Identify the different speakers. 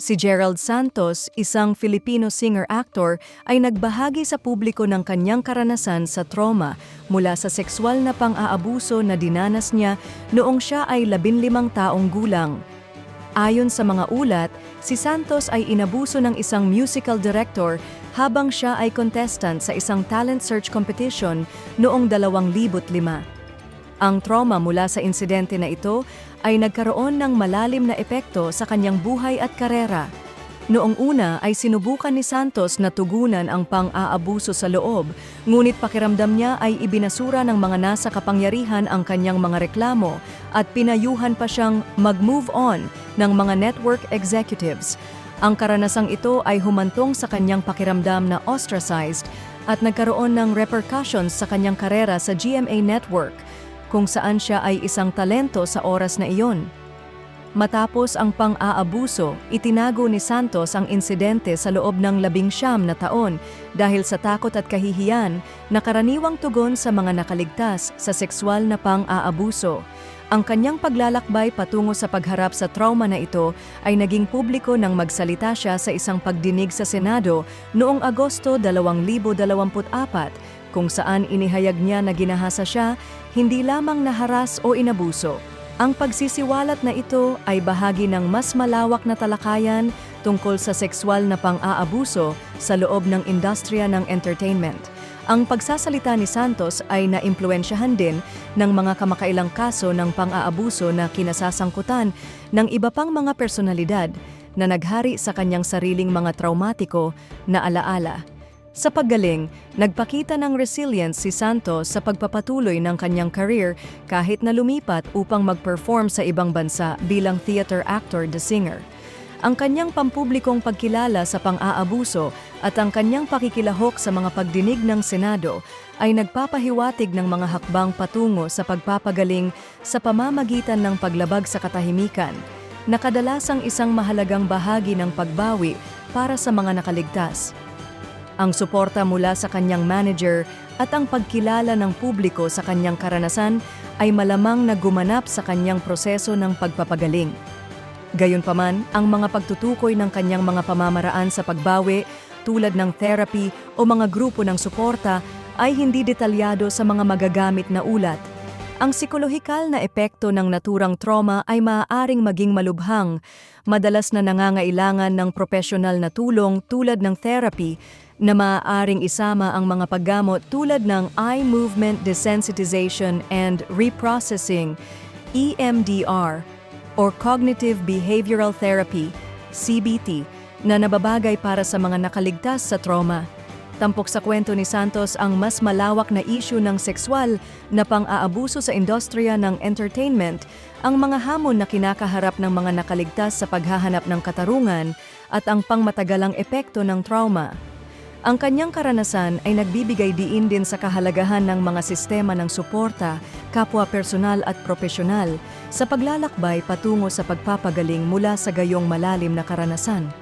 Speaker 1: Si Gerald Santos, isang Filipino singer-actor, ay nagbahagi sa publiko ng kanyang karanasan sa trauma mula sa sexual na pang-aabuso na dinanas niya noong siya ay 15 taong gulang. Ayon sa mga ulat, si Santos ay inabuso ng isang musical director habang siya ay contestant sa isang talent search competition noong 2005. Ang trauma mula sa insidente na ito ay nagkaroon ng malalim na epekto sa kanyang buhay at karera. Noong una ay sinubukan ni Santos na tugunan ang pang-aabuso sa loob, ngunit pakiramdam niya ay ibinasura ng mga nasa kapangyarihan ang kanyang mga reklamo at pinayuhan pa siyang mag-move on ng mga network executives. Ang karanasang ito ay humantong sa kanyang pakiramdam na ostracized at nagkaroon ng repercussions sa kanyang karera sa GMA Network – kung saan siya ay isang talento sa oras na iyon. Matapos ang pang-aabuso, itinago ni Santos ang insidente sa loob ng labing siyam na taon dahil sa takot at kahihiyan na karaniwang tugon sa mga nakaligtas sa sexual na pang-aabuso. Ang kanyang paglalakbay patungo sa pagharap sa trauma na ito ay naging publiko nang magsalita siya sa isang pagdinig sa Senado noong Agosto 2024 kung saan inihayag niya na ginahasa siya, hindi lamang naharas o inabuso. Ang pagsisiwalat na ito ay bahagi ng mas malawak na talakayan tungkol sa sexual na pang-aabuso sa loob ng industriya ng entertainment. Ang pagsasalita ni Santos ay naimpluensyahan din ng mga kamakailang kaso ng pang-aabuso na kinasasangkutan ng iba pang mga personalidad na naghari sa kanyang sariling mga traumatiko na alaala. Sa paggaling, nagpakita ng resilience si Santos sa pagpapatuloy ng kanyang career kahit na lumipat upang mag-perform sa ibang bansa bilang theater actor the singer. Ang kanyang pampublikong pagkilala sa pang-aabuso at ang kanyang pakikilahok sa mga pagdinig ng Senado ay nagpapahiwatig ng mga hakbang patungo sa pagpapagaling sa pamamagitan ng paglabag sa katahimikan, na kadalasang isang mahalagang bahagi ng pagbawi para sa mga nakaligtas. Ang suporta mula sa kanyang manager at ang pagkilala ng publiko sa kanyang karanasan ay malamang na gumanap sa kanyang proseso ng pagpapagaling. Gayunpaman, ang mga pagtutukoy ng kanyang mga pamamaraan sa pagbawi tulad ng therapy o mga grupo ng suporta ay hindi detalyado sa mga magagamit na ulat. Ang psikolohikal na epekto ng naturang trauma ay maaaring maging malubhang, madalas na nangangailangan ng profesional na tulong tulad ng therapy na maaaring isama ang mga paggamot tulad ng eye movement desensitization and reprocessing, EMDR, or cognitive behavioral therapy, CBT, na nababagay para sa mga nakaligtas sa trauma. Tampok sa kwento ni Santos ang mas malawak na isyu ng sexual na pang-aabuso sa industriya ng entertainment, ang mga hamon na kinakaharap ng mga nakaligtas sa paghahanap ng katarungan at ang pangmatagalang epekto ng trauma. Ang kanyang karanasan ay nagbibigay diin din sa kahalagahan ng mga sistema ng suporta, kapwa personal at profesional sa paglalakbay patungo sa pagpapagaling mula sa gayong malalim na karanasan.